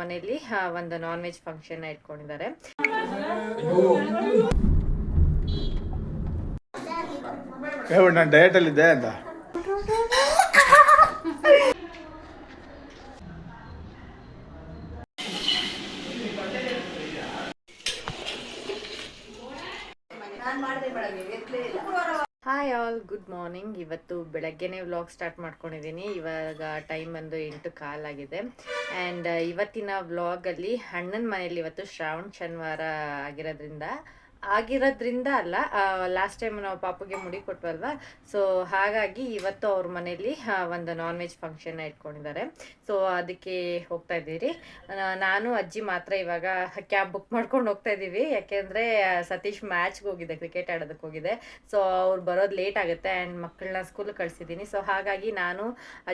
ಮನೆಯಲ್ಲಿ ಒಂದು non veg function ಇಟ್ಕೊಂಡಿದ್ದಾರೆ. ನಾನು ಡಯಟಲ್ಲಿದ್ದೆ ಅಂತ. ಹಾಯ್ ಆಲ್ ಗುಡ್ ಮಾರ್ನಿಂಗ್ ಇವತ್ತು ಬೆಳಗ್ಗೆನೆ ವ್ಲಾಗ್ ಸ್ಟಾರ್ಟ್ ಮಾಡ್ಕೊಂಡಿದ್ದೀನಿ ಇವಾಗ ಟೈಮ್ ಬಂದು ಎಂಟು ಕಾಲಾಗಿದೆ ಆ್ಯಂಡ್ ಇವತ್ತಿನ ವ್ಲಾಗಲ್ಲಿ ಅಣ್ಣನ ಮನೆಯಲ್ಲಿ ಇವತ್ತು ಶ್ರಾವಣ ಶನಿವಾರ ಆಗಿರೋದ್ರಿಂದ ಆಗಿರೋದ್ರಿಂದ ಅಲ್ಲ ಲಾಸ್ಟ್ ಟೈಮ್ ನಾವು ಪಾಪುಗೆ ಮುಡಿ ಕೊಟ್ವಲ್ವಾ? ಸೊ ಹಾಗಾಗಿ ಇವತ್ತು ಅವ್ರ ಮನೇಲಿ ಒಂದು ನಾನ್ ವೆಜ್ ಫಂಕ್ಷನ್ ಇಟ್ಕೊಂಡಿದ್ದಾರೆ. ಸೊ ಅದಕ್ಕೆ ಹೋಗ್ತಾ ಇದ್ದೀರಿ. ನಾನು, ಅಜ್ಜಿ ಮಾತ್ರ ಇವಾಗ ಕ್ಯಾಬ್ ಬುಕ್ ಮಾಡ್ಕೊಂಡು ಹೋಗ್ತಾ ಇದ್ದೀವಿ. ಯಾಕೆಂದರೆ ಸತೀಶ್ ಮ್ಯಾಚ್ಗೆ ಹೋಗಿದೆ ಕ್ರಿಕೆಟ್ ಆಡೋದಕ್ಕೆ ಹೋಗಿದೆ. ಸೊ ಅವ್ರು ಬರೋದು ಲೇಟ್ ಆಗುತ್ತೆ ಆ್ಯಂಡ್ ಮಕ್ಕಳನ್ನ ಸ್ಕೂಲ್ ಕಳಿಸಿದ್ದೀನಿ. ಸೊ ಹಾಗಾಗಿ ನಾನು,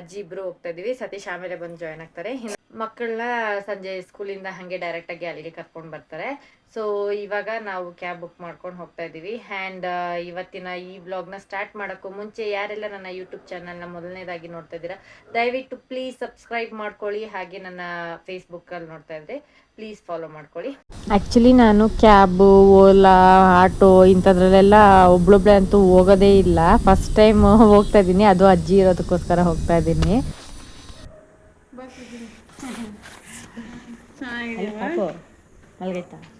ಅಜ್ಜಿ ಇಬ್ಬರು ಹೋಗ್ತಾ ಇದ್ದೀವಿ. ಸತೀಶ್ ಆಮೇಲೆ ಬಂದು ಜಾಯ್ನ್ ಆಗ್ತಾರೆ. ಮಕ್ಕಳನ್ನ ಸಂಜೆ ಸ್ಕೂಲಿಂದ ಹಾಗೆ ಡೈರೆಕ್ಟಾಗಿ ಅಲ್ಲಿಗೆ ಕರ್ಕೊಂಡು ಬರ್ತಾರೆ. ಸೊ ಇವಾಗ ನಾವು ಕ್ಯಾಬ್ ಬುಕ್ ಮಾಡ್ಕೊಂಡು ಹೋಗ್ತಾ ಇದ್ದೀವಿ ಆ್ಯಂಡ್ ಇವತ್ತಿನ ಈ ವ್ಲಾಗ್ನ ಸ್ಟಾರ್ಟ್ ಮಾಡೋಕ್ಕೂ ಮುಂಚೆ ಯಾರೆಲ್ಲ ನನ್ನ ಯೂಟ್ಯೂಬ್ ಚಾನಲ್ನ ಮೊದಲನೇದಾಗಿ ನೋಡ್ತಾ ಇದ್ದೀರಾ ದಯವಿಟ್ಟು ಪ್ಲೀಸ್ ಸಬ್ಸ್ಕ್ರೈಬ್ ಮಾಡ್ಕೊಳ್ಳಿ. ಹಾಗೆ ನನ್ನ ಫೇಸ್ಬುಕ್ಕಲ್ಲಿ ನೋಡ್ತಾ ಇದ್ದೆ ಪ್ಲೀಸ್ ಫಾಲೋ ಮಾಡ್ಕೊಳ್ಳಿ. ಆ್ಯಕ್ಚುಲಿ ನಾನು ಕ್ಯಾಬು ಓಲಾ ಆಟೋ ಇಂಥದ್ರಲ್ಲೆಲ್ಲ ಒಬ್ಳೊಬ್ಳೆ ಅಂತೂ ಹೋಗೋದೇ ಇಲ್ಲ. ಫಸ್ಟ್ ಟೈಮ್ ಹೋಗ್ತಾ ಇದ್ದೀನಿ ಅದು ಅಜ್ಜಿ ಇರೋದಕ್ಕೋಸ್ಕರ ಹೋಗ್ತಾ ಇದ್ದೀನಿ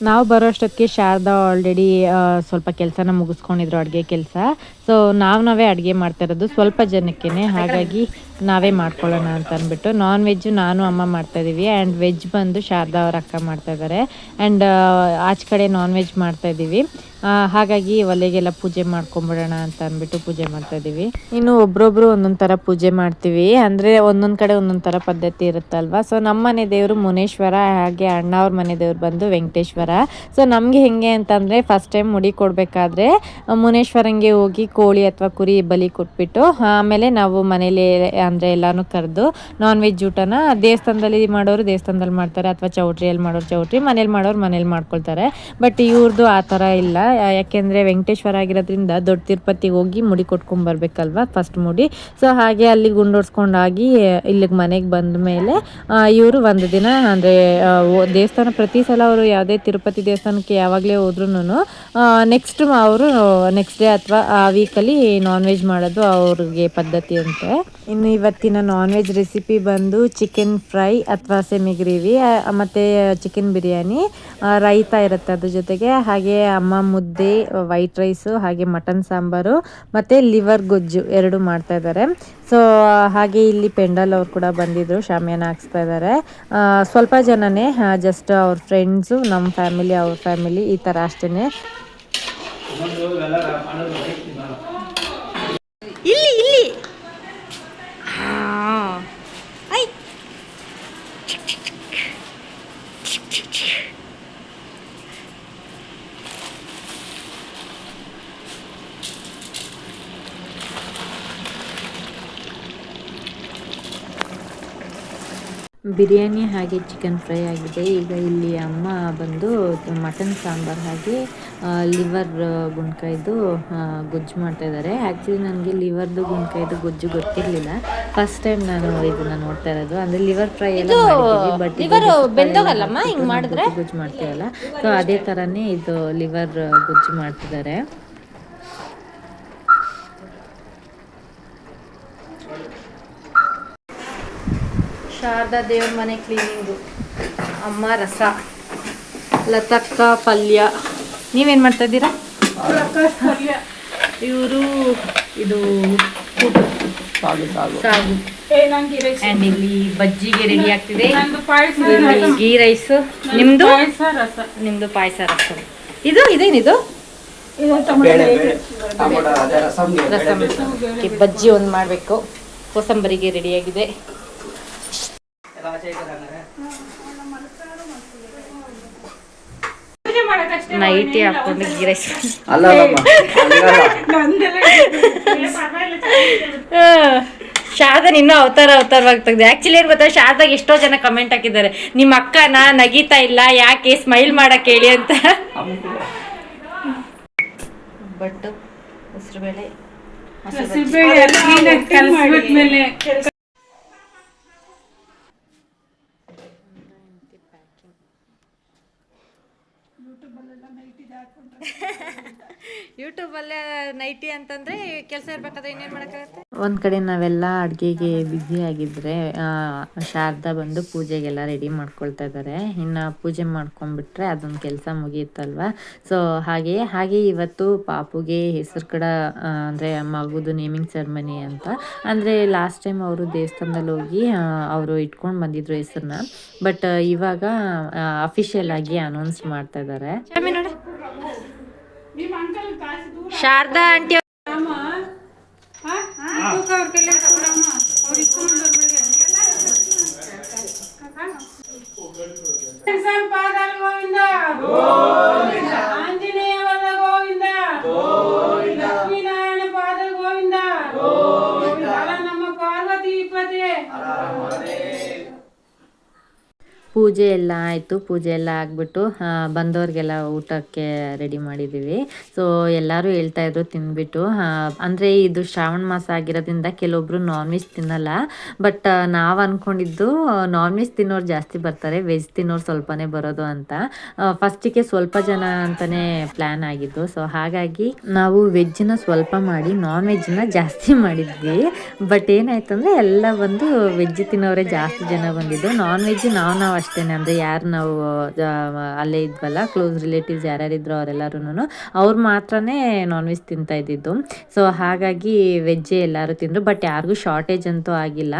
ನಾವು ಬರೋ ಅಷ್ಟೊತ್ತಿಗೆ ಶಾರದಾ ಆಲ್ರೆಡಿ ಸ್ವಲ್ಪ ಕೆಲಸನ ಮುಗಿಸ್ಕೊಂಡಿದ್ರು ಅಡುಗೆ ಕೆಲಸ. ಸೊ ನಾವು ನಾವೇ ಅಡುಗೆ ಮಾಡ್ತಾ ಇರೋದು ಸ್ವಲ್ಪ ಜನಕ್ಕೇನೆ. ಹಾಗಾಗಿ ನಾವೇ ಮಾಡ್ಕೊಳ್ಳೋಣ ಅಂತ ಅಂದ್ಬಿಟ್ಟು ನಾನ್ ವೆಜ್ಜು ನಾನು ಅಮ್ಮ ಮಾಡ್ತಾ ಇದೀವಿ ಆ್ಯಂಡ್ ವೆಜ್ ಬಂದು ಶಾರದಾ ಅವ್ರ ಅಕ್ಕ ಮಾಡ್ತಾ ಇದ್ದಾರೆ ಆ್ಯಂಡ್ ಆಚೆ ಕಡೆ ನಾನ್ ವೆಜ್ ಮಾಡ್ತಾ ಇದ್ದೀವಿ ಆ, ಹಾಗಾಗಿ ಒಲೆಗೆಲ್ಲ ಪೂಜೆ ಮಾಡ್ಕೊಂಬಿಡೋಣ ಅಂತ ಅಂದ್ಬಿಟ್ಟು ಪೂಜೆ ಮಾಡ್ತಾ ಇದೀವಿ ಇನ್ನು ಒಬ್ರೊಬ್ರು ಒಂದೊಂದ್ ತರ ಪೂಜೆ ಮಾಡ್ತೀವಿ. ಅಂದ್ರೆ ಒಂದೊಂದ್ ಕಡೆ ಒಂದೊಂದ್ ತರ ಪದ್ಧತಿ ಇರುತ್ತಲ್ವಾ? ಸೊ ನಮ್ಮ ಮನೆ ದೇವರು ಮುನೇಶ್ವರ, ಹಾಗೆ ಅಣ್ಣ ಅವ್ರ ಮನೆ ದೇವ್ರು ಬಂದು ವೆಂಕಟೇಶ್ವರ. ಸೊ ನಮಗೆ ಹೆಂಗೆ ಅಂತಂದ್ರೆ ಫಸ್ಟ್ ಟೈಮ್ ಮುಡಿ ಕೊಡಬೇಕಾದ್ರೆ ಮುನೇಶ್ವರಂಗೆ ಹೋಗಿ ಕೋಳಿ ಅಥವಾ ಕುರಿ ಬಲಿ ಕೊಟ್ಬಿಟ್ಟು, ಆಮೇಲೆ ನಾವು ಮನೇಲಿ ಅಂದ್ರೆ ಎಲ್ಲಾನು ಕರೆದು ನಾನ್ ವೆಜ್ ಊಟನ ದೇವಸ್ಥಾನದಲ್ಲಿ ಮಾಡೋರು ದೇವಸ್ಥಾನದಲ್ಲಿ ಮಾಡ್ತಾರೆ, ಅಥವಾ ಚೌಟ್ರಿಯಲ್ಲಿ ಮಾಡೋರು ಚೌಟ್ರಿ, ಮನೇಲಿ ಮಾಡೋರು ಮನೇಲಿ ಮಾಡ್ಕೊಳ್ತಾರೆ. ಬಟ್ ಇವ್ರದ್ದು ಆ ಥರ ಇಲ್ಲ. ಯಾಕೆಂದ್ರೆ ವೆಂಕಟೇಶ್ವರ ಆಗಿರೋದ್ರಿಂದ ದೊಡ್ಡ ತಿರುಪತಿಗೆ ಹೋಗಿ ಮುಡಿ ಕೊಟ್ಕೊಂಡ್ ಬರ್ಬೇಕಲ್ವಾ ಫಸ್ಟ್ ಮುಡಿ. ಸೊ ಹಾಗೆ ಅಲ್ಲಿ ಗುಂಡೋಡ್ಸ್ಕೊಂಡಾಗಿ ಇಲ್ಲಿಗೆ ಮನೆಗೆ ಬಂದ ಮೇಲೆ ಇವರು ಒಂದು ದಿನ ಅಂದರೆ ದೇವಸ್ಥಾನ ಪ್ರತಿ ಸಲ ಅವರು ಯಾವುದೇ ತಿರುಪತಿ ದೇವಸ್ಥಾನಕ್ಕೆ ಯಾವಾಗಲೇ ಹೋದ್ರೂ ನೆಕ್ಸ್ಟ್ ಅವರು ನೆಕ್ಸ್ಟ್ ಡೇ ಅಥವಾ ಆ ವೀಕಲ್ಲಿ ನಾನ್ ವೆಜ್ ಮಾಡೋದು ಅವ್ರಿಗೆ ಪದ್ಧತಿ ಅಂತೆ. ಇನ್ನು ಇವತ್ತಿನ ನಾನ್ ವೆಜ್ ರೆಸಿಪಿ ಬಂದು ಚಿಕನ್ ಫ್ರೈ ಅಥವಾ ಸೆಮಿ ಗ್ರೇವಿ ಮತ್ತು ಚಿಕನ್ ಬಿರಿಯಾನಿ ರೈತ ಇರುತ್ತೆ ಅದ್ರ ಜೊತೆಗೆ, ಹಾಗೆ ಅಮ್ಮ ಮುದ್ದೆ ವೈಟ್ ರೈಸು ಹಾಗೆ ಮಟನ್ ಸಾಂಬಾರು, ಮತ್ತು ಲಿವರ್ ಗೊಜ್ಜು ಎರಡು ಮಾಡ್ತಾ ಇದ್ದಾರೆ. ಸೊ ಹಾಗೆ ಇಲ್ಲಿ ಪೆಂಡಲ್ ಅವ್ರು ಕೂಡ ಬಂದಿದ್ರು, ಶಾಮಿಯಾನ ಹಾಕ್ಸ್ತಾ ಇದ್ದಾರೆ. ಸ್ವಲ್ಪ ಜನನೇ ಜಸ್ಟ್ ಅವ್ರ ಫ್ರೆಂಡ್ಸು ನಮ್ಮ ಫ್ಯಾಮಿಲಿ ಅವ್ರ ಫ್ಯಾಮಿಲಿ ಈ ಥರ ಅಷ್ಟೇ ಇಲ್ಲಿ ಇಲ್ಲಿ ಐ ಬಿರಿಯಾನಿ ಹಾಗೆ ಚಿಕನ್ ಫ್ರೈ ಆಗಿದೆ. ಈಗ ಇಲ್ಲಿ ಅಮ್ಮ ಬಂದು ಮಟನ್ ಸಾಂಬಾರ್ ಹಾಗೆ ಲಿವರ್ ಗುಣ್ಕಾಯ್ದು ಗೊಜ್ಜು ಮಾಡ್ತಾ ಇದ್ದಾರೆ. ಆ್ಯಕ್ಚುಲಿ ನನಗೆ ಲಿವರ್ದು ಗುಣ್ಕಾಯ್ದು ಗೊಜ್ಜು ಗೊತ್ತಿರಲಿಲ್ಲ. ಫಸ್ಟ್ ಟೈಮ್ ನಾನು ಇದನ್ನ ನೋಡ್ತಾ ಇರೋದು. ಅಂದರೆ ಲಿವರ್ ಫ್ರೈ ಎಲ್ಲ ಬಟ್ ಗೊಜ್ಜು ಮಾಡ್ತೀವಲ್ಲ ಸೊ ಅದೇ ಥರನೇ ಇದು ಲಿವರ್ ಗೊಜ್ಜು ಮಾಡ್ತಿದ್ದಾರೆ. ಶಾರದಾ ದೇವ್ರ ಮನೆ ಕ್ಲೀನಿಂಗು ಅಮ್ಮ ರಸ. ಲತಕ್ಕ ಪಲ್ಯ. ನೀವೇನು ಮಾಡ್ತಾ ಇದ್ದೀರಾ? ಇವರು ಇದು ಕೂಟು. ಸಾಗು. ಆ್ಯಂಡ್ ಇಲ್ಲಿ ಬಜ್ಜಿಗೆ ರೆಡಿ ಆಗ್ತಿದೆ. ಇಲ್ಲಿ ಗೀ ರೈಸ್ ನಿಮ್ದು? ನಿಮ್ದು ಪಾಯಸ ರಸ. ಇದು ಇದೇನಿದು? ರಸಂ. ಬಜ್ಜಿ ಒಂದು ಮಾಡಬೇಕು. ಕೋಸಂಬರಿಗೆ ರೆಡಿಯಾಗಿದೆ ಎಲ್ಲ ಆಚೆ ಇಟ್ಟಿದ್ದಾರೆ. ನೈಟಿ ಹಾಕೊಂಡು ಗೀ ರೈಸ್ ಅಲ್ಲ ಅಲ್ಲಮ್ಮ ಹಂಗಲ್ಲ. ಶಾರದನ್ ಇನ್ನೂ ಅವತಾರ ಅವತಾರವಾಗಿ ತೆಗ್ದು. ಆಕ್ಚುಲಿ ಏನ್ ಗೊತ್ತಾ? ಶಾರದಾಗ ಎಷ್ಟೋ ಜನ ಕಮೆಂಟ್ ಹಾಕಿದ್ದಾರೆ. ನಿಮ್ಮ ಅಕ್ಕನ ನಗೀತಾ ಇಲ್ಲ ಯಾಕೆ ಸ್ಮೈಲ್ ಮಾಡಕ್ಕೆ ಹೇಳಿ ಅಂತ. ಬಟ್ ಹೆಸರುಬೇಳೆ ಯೂಟ್ಯೂಬಲ್ಲೇ ನೈಟಿ ಅಂತಂದ್ರೆ ಕೆಲಸ ಇರ್ಬೇಕಾದ್ರೆ ಇನ್ನೇನು ಮಾಡೋಕ್ಕಾಗತ್ತೆ? ಒಂದು ಕಡೆ ನಾವೆಲ್ಲ ಅಡುಗೆಗೆ ಬ್ಯುಸಿ ಆಗಿದ್ರೆ ಶಾರದಾ ಬಂದು ಪೂಜೆಗೆಲ್ಲ ರೆಡಿ ಮಾಡ್ಕೊಳ್ತಾ ಇದ್ದಾರೆ ಇನ್ನ ಪೂಜೆ ಮಾಡ್ಕೊಂಡ್ಬಿಟ್ರೆ ಅದೊಂದು ಕೆಲಸ ಮುಗಿಯುತ್ತಲ್ವಾ? ಸೊ ಹಾಗೆ ಹಾಗೆ ಇವತ್ತು ಪಾಪುಗೆ ಹೆಸರು ಕಡ ಅಂದ್ರೆ ಮಗುದು ನೇಮಿಂಗ್ ಸೆರೆಮನಿ ಅಂತ. ಅಂದ್ರೆ ಲಾಸ್ಟ್ ಟೈಮ್ ಅವರು ದೇವಸ್ಥಾನದಲ್ಲಿ ಹೋಗಿ ಅವರು ಇಟ್ಕೊಂಡು ಬಂದಿದ್ರು ಹೆಸರನ್ನ ಬಟ್ ಇವಾಗ ಅಫಿಷಿಯಲ್ ಆಗಿ ಅನೌನ್ಸ್ ಮಾಡ್ತಾ ಇದ್ದಾರೆ ಶಾರದಾ ಆಂಟಿ ಪೂಜೆ ಎಲ್ಲ ಆಯಿತು, ಪೂಜೆ ಎಲ್ಲ ಆಗಿಬಿಟ್ಟು ಬಂದವ್ರಿಗೆಲ್ಲ ಊಟಕ್ಕೆ ರೆಡಿ ಮಾಡಿದ್ದೀವಿ ಸೊ ಎಲ್ಲರೂ ಹೇಳ್ತಾ ಇದ್ರು ತಿಂದ್ಬಿಟ್ಟು ಅಂದರೆ ಇದು ಶ್ರಾವಣ ಮಾಸ ಆಗಿರೋದ್ರಿಂದ ಕೆಲವೊಬ್ರು ನಾನ್ ವೆಜ್ ತಿನ್ನಲ್ಲ ಬಟ್ ನಾವು ಅಂದ್ಕೊಂಡಿದ್ದು ನಾನ್ ವೆಜ್ ತಿನ್ನೋರು ಜಾಸ್ತಿ ಬರ್ತಾರೆ ವೆಜ್ ತಿನ್ನೋರು ಸ್ವಲ್ಪನೇ ಬರೋದು ಅಂತ. ಫಸ್ಟಿಗೆ ಸ್ವಲ್ಪ ಜನ ಅಂತಲೇ ಪ್ಲ್ಯಾನ್ ಆಗಿದ್ದು. ಸೊ ಹಾಗಾಗಿ ನಾವು ವೆಜ್ನ ಸ್ವಲ್ಪ ಮಾಡಿ ನಾನ್ ವೆಜ್ನ ಜಾಸ್ತಿ ಮಾಡಿದ್ವಿ. ಬಟ್ ಏನಾಯ್ತು ಅಂದರೆ ಎಲ್ಲ ಬಂದು ವೆಜ್ ತಿನ್ನೋರೇ ಜಾಸ್ತಿ ಜನ ಬಂದಿದ್ದು. ನಾನ್ ವೆಜ್ ನಾವು ನಾವು ಅಷ್ಟೇ ಅಂದರೆ ಯಾರು ನಾವು ಅಲ್ಲೇ ಇದ್ವಲ್ಲ ಕ್ಲೋಸ್ ರಿಲೇಟಿವ್ಸ್ ಯಾರ್ಯಾರಿದ್ರು ಅವರೆಲ್ಲರೂ ಅವ್ರು ಮಾತ್ರನೇ ನಾನ್ ವೆಜ್ ತಿಂತಾ ಇದ್ದಿದ್ದು. ಸೊ ಹಾಗಾಗಿ ವೆಜ್ಜೇ ಎಲ್ಲರೂ ತಿಂದ್ರು ಬಟ್ ಯಾರಿಗೂ ಶಾರ್ಟೇಜ್ ಅಂತೂ ಆಗಿಲ್ಲ.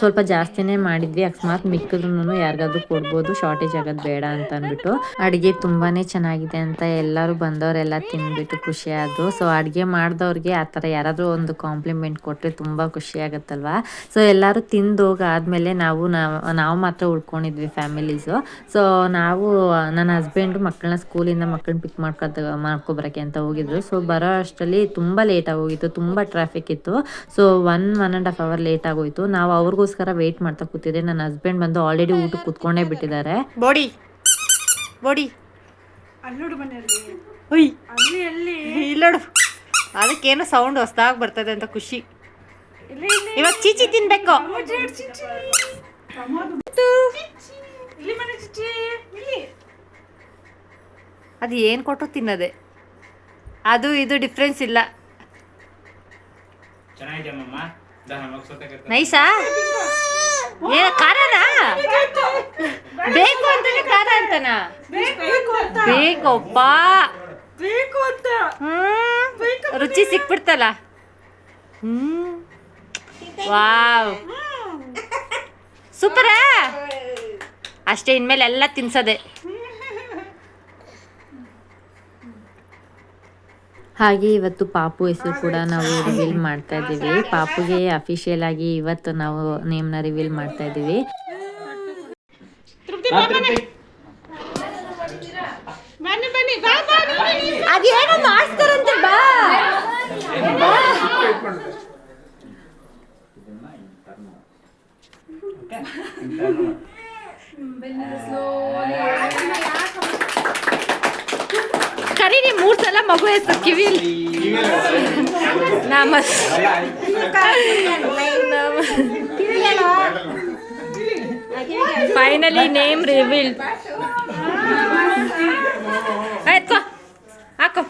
ಸ್ವಲ್ಪ ಜಾಸ್ತಿನೇ ಮಾಡಿದ್ವಿ, ಅಕಸ್ಮಾತ್ ಮಿಕ್ಕಿದ್ರು ಯಾರಿಗಾದ್ರೂ ಕೊಡ್ಬೋದು ಶಾರ್ಟೇಜ್ ಆಗೋದು ಬೇಡ ಅಂತ ಅಂದ್ಬಿಟ್ಟು ಅಡುಗೆ ತುಂಬಾನೇ ಚೆನ್ನಾಗಿದೆ ಅಂತ ಎಲ್ಲರೂ ಬಂದವರೆಲ್ಲ ತಿಂದ್ಬಿಟ್ಟು ಖುಷಿ ಆದ್ರು ಸೊ ಅಡುಗೆ ಮಾಡಿದವ್ರಿಗೆ ಆ ಥರ ಯಾರಾದರೂ ಒಂದು ಕಾಂಪ್ಲಿಮೆಂಟ್ ಕೊಟ್ಟರೆ ತುಂಬ ಖುಷಿ ಆಗುತ್ತಲ್ವಾ? ಸೊ ಎಲ್ಲರೂ ತಿಂದು ಹೋಗಾದ್ಮೇಲೆ ನಾವು ನಾವು ಮಾತ್ರ ಉಳ್ಕೊಂಡಿದ್ವಿ ಫ್ಯಾಮಿಲೀಸು ಸೊ ನಾವು ನನ್ನ ಹಸ್ಬೆಂಡು ಮಕ್ಕಳನ್ನ ಸ್ಕೂಲಿಂದ ಮಕ್ಕಳನ್ನ ಪಿಕ್ ಮಾಡ್ಕೊತ ಮಾಡ್ಕೊಬರೋಕ್ಕೆ ಅಂತ ಹೋಗಿದ್ರು. ಸೊ ಬರೋ ಅಷ್ಟರಲ್ಲಿ ತುಂಬ ಲೇಟಾಗಿ ಹೋಗಿತ್ತು ತುಂಬ ಟ್ರಾಫಿಕ್ ಇತ್ತು. So one one and half hour late ಆಗೋಯ್ತು. ನಾವು ಅವ್ರಿಗೋಸ್ಕರ ವೆಯ್ಟ್ ಮಾಡ್ತಾ ಕೂತಿದ್ದೆ. ನನ್ನ ಹಸ್ಬೆಂಡ್ ಬಂದು ಆಲ್ರೆಡಿ ಊಟಕ್ಕೆ ಕೂತ್ಕೊಂಡೇ ಬಿಟ್ಟಿದ್ದಾರೆ. ಬೋಡಿ ಬೋಡಿ ಇಲ್ಲೋಡು ಅದಕ್ಕೇನೋ ಸೌಂಡ್ ಹೊಸ್ದಾಗಿ ಬರ್ತದೆ ಅಂತ ಖುಷಿ. ಇವಾಗ ಚೀಚಿ ತಿನ್ಬೇಕು. ಅದು ಏನು ಕೊಟ್ಟು ತಿನ್ನದೆ. ಅದು ಇದು ಡಿಫ್ರೆನ್ಸ್ ಇಲ್ಲ. ನೈಸಾ? ಏ ಖಾರನಾ? ಬೇಕು ಅಂತಾನೆ ಖಾರ ಅಂತನ? ಬೇಕಪ್ಪ. ಹ್ಮ್ ರುಚಿ ಸಿಕ್ಬಿಡ್ತಲ್ಲ. ಹ್ಮ್. ವಾವ್. ಸೂಪರಾ? ಅಷ್ಟೇ ಇನ್ಮೇಲೆ ಎಲ್ಲ ತಿನ್ಸೋದೆ. ಹಾಗೆ ಇವತ್ತು ಪಾಪು ಹೆಸರು ಕೂಡ ನಾವು ರಿವೀಲ್ ಮಾಡ್ತಾ ಇದ್ದೀವಿ. ಪಾಪುಗೆ ಅಫಿಷಿಯಲ್ ಆಗಿ ಇವತ್ತು ನಾವು ನೇಮ್ನ ರಿವೀಲ್ ಮಾಡ್ತಾ ಇದ್ದೀವಿ. ಅದೇನೋ ಮಾಡಿಸ್ತಾರಂತೆ ಬಾ. ಕರೀರಿ ಮೂರ್ ಸಲ ಮಗು ಹೆಸರು ಕಿವಿ ನಮಸ್ ಫೈನಲಿ ನೇಮ್ ರಿವೀಲ್ ಆಯ್ತು ಹಾಕೋ.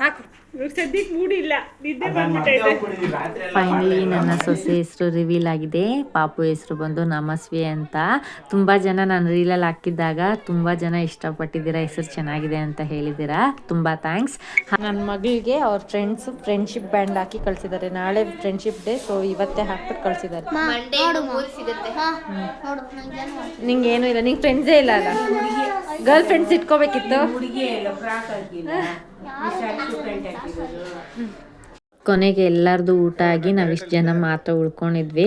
ಹಾಕೋ. ಸದ್ಯಕ್ಕೆ ಮೂಡಿಲ್ಲ. ನಿದ್ದೆ ಬಂದ್ಬಿಟ್ಟೈತೆ. ಫೈನಲಿ ನನ್ನ ಸೊಸೆ ಹೆಸರು ರಿವೀಲ್ ಆಗಿದೆ. ಪಾಪು ಹೆಸರು ಬಂದು ನಮಸ್ವಿ ಅಂತ. ತುಂಬ ಜನ ನಾನು ರೀಲಲ್ಲಿ ಹಾಕಿದ್ದಾಗ ತುಂಬ ಜನ ಇಷ್ಟಪಟ್ಟಿದ್ದೀರಾ ಹೆಸರು ಚೆನ್ನಾಗಿದೆ ಅಂತ ಹೇಳಿದ್ದೀರಾ. ತುಂಬ ಥ್ಯಾಂಕ್ಸ್ ನನ್ನ ಮಗಳಿಗೆ ಅವ್ರ ಫ್ರೆಂಡ್ಸ್ ಫ್ರೆಂಡ್ಶಿಪ್ ಬ್ಯಾಂಡ್ ಹಾಕಿ ಕಳ್ಸಿದ್ದಾರೆ. ನಾಳೆ ಫ್ರೆಂಡ್ಶಿಪ್ ಡೇ ಸೊ ಇವತ್ತೇ ಹಾಕ್ಬಿಟ್ಟು ಕಳ್ಸಿದ್ದಾರೆ. ನಿಂಗೆ ಏನೂ ಇಲ್ಲ. ನಿಂಗೆ ಫ್ರೆಂಡ್ಸೇ ಇಲ್ಲ ಅಲ್ಲ? ಗರ್ಲ್ ಫ್ರೆಂಡ್ಸ್ ಇಟ್ಕೋಬೇಕಿತ್ತು? Bisa juga 组 ಕೊನೆಗೆ ಎಲ್ಲರದು ಊಟ ಆಗಿ ನಾವು ಇಷ್ಟು ಜನ ಮಾತ್ರ ಉಳ್ಕೊಂಡಿದ್ವಿ.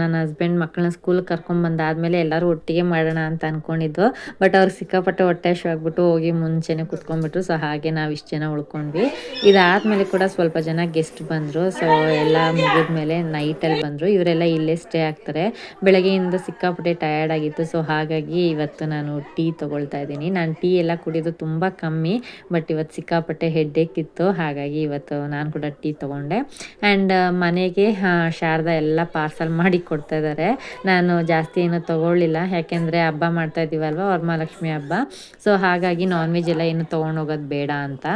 ನನ್ನ ಹಸ್ಬೆಂಡ್ ಮಕ್ಕಳನ್ನ ಸ್ಕೂಲ್ ಕರ್ಕೊಂಬಂದಾದ್ಮೇಲೆ ಎಲ್ಲರೂ ಒಟ್ಟಿಗೆ ಮಾಡೋಣ ಅಂತ ಅನ್ಕೊಂಡಿದ್ವು. ಬಟ್ ಅವ್ರು ಸಿಕ್ಕಾಪಟ್ಟೆ ಹೊಟ್ಟೆ ಆಗ್ಬಿಟ್ಟು ಹೋಗಿ ಮುಂಚೆನೆ ಕುತ್ಕೊಂಡ್ಬಿಟ್ರು. ಸೊ ಹಾಗೆ ನಾವು ಇಷ್ಟು ಜನ ಉಳ್ಕೊಂಡ್ವಿ. ಇದಾದ್ಮೇಲೆ ಕೂಡ ಸ್ವಲ್ಪ ಜನ ಗೆಸ್ಟ್ ಬಂದರು. ಸೊ ಎಲ್ಲ ಮುಗಿದ್ಮೇಲೆ ನೈಟಲ್ಲಿ ಬಂದರು. ಇವರೆಲ್ಲ ಇಲ್ಲೇ ಸ್ಟೇ ಆಗ್ತಾರೆ. ಬೆಳಗ್ಗೆಯಿಂದ ಸಿಕ್ಕಾಪಟ್ಟೆ ಟಯರ್ಡ್ ಆಗಿತ್ತು. ಸೊ ಹಾಗಾಗಿ ಇವತ್ತು ನಾನು ಟೀ ತೊಗೊಳ್ತಾ ಇದ್ದೀನಿ. ನಾನು ಟೀ ಎಲ್ಲ ಕುಡಿಯೋದು ತುಂಬ ಕಮ್ಮಿ ಬಟ್ ಇವತ್ತು ಸಿಕ್ಕಾಪಟ್ಟೆ ಹೆಡ್ಡೇಕ್ ಇತ್ತು. ಹಾಗಾಗಿ ಇವತ್ತು ನಾನು ಕೂಡ ಟೀ ತೊಗೊಂಡೆ. ಆ್ಯಂಡ್ ಮನೆಗೆ ಶಾರದ ಶಾರದಾ ಎಲ್ಲ ಪಾರ್ಸಲ್ ಮಾಡಿ ಕೊಡ್ತಾ ಇದ್ದಾರೆ ನಾನು ಜಾಸ್ತಿ ಏನು ತೊಗೊಳ್ಳಿಲ್ಲ. ಯಾಕೆಂದರೆ ಹಬ್ಬ ಮಾಡ್ತಾ ಇದ್ದೀವಲ್ವ ವರಮಹಾಲಕ್ಷ್ಮಿ ಹಬ್ಬ. ಸೊ ಹಾಗಾಗಿ ನಾನ್ ವೆಜ್ ಎಲ್ಲ ಏನು ತೊಗೊಂಡೋಗೋದು ಬೇಡ ಅಂತ.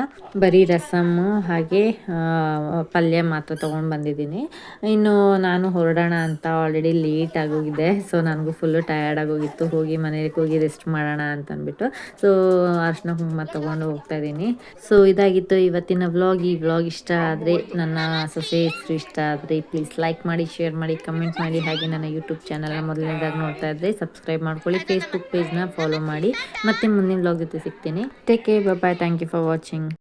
ಬರೀ ರಸಮ್ಮು ಹಾಗೆ ಪಲ್ಯ ಮಾತ್ರ ತೊಗೊಂಡು ಬಂದಿದ್ದೀನಿ. ಇನ್ನು ನಾನು ಹೊರಡೋಣ ಅಂತ ಆಲ್ರೆಡಿ ಲೇಟ್ ಆಗೋಗಿದೆ. ಸೊ ನನಗೂ ಫುಲ್ಲು ಟಯರ್ಡ್ ಆಗೋಗಿತ್ತು. ಹೋಗಿ ಮನೆಗೆ ಹೋಗಿ ರೆಸ್ಟ್ ಮಾಡೋಣ ಅಂತ ಅಂದ್ಬಿಟ್ಟು. ಸೊ ಅರ್ಶಿನ ಕುಂಕುಮ ತೊಗೊಂಡು ಹೋಗ್ತಾ ಇದ್ದೀನಿ. ಸೊ ಇದಾಗಿತ್ತು ಇವತ್ತಿನ ವ್ಲಾಗ್ ಈ ವ್ಲಾಗ್ ಇಷ್ಟ ಆದರೆ ನನ್ನ ಸೊಸೆ ಹೆಸರು ಇಷ್ಟ ಆದರೆ ಪ್ಲೀಸ್ ಲೈಕ್ ಮಾಡಿ ಶೇರ್ ಮಾಡಿ ಕಮೆಂಟ್ ಮಾಡಿ. ಹಾಗೆ ನನ್ನ ಯೂಟ್ಯೂಬ್ ಚಾನಲ್ನ ಮೊದಲನೇದಾಗಿ ನೋಡ್ತಾ ಇದ್ದರೆ ಸಬ್ಸ್ಕ್ರೈಬ್ ಮಾಡ್ಕೊಳ್ಳಿ. ಫೇಸ್ಬುಕ್ ಪೇಜ್ನ ಫಾಲೋ ಮಾಡಿ. ಮತ್ತೆ ಮುಂದಿನ ಬ್ಲಾಗ್ ಜೊತೆ ಸಿಗ್ತೀನಿ. Take care bye thank you for watching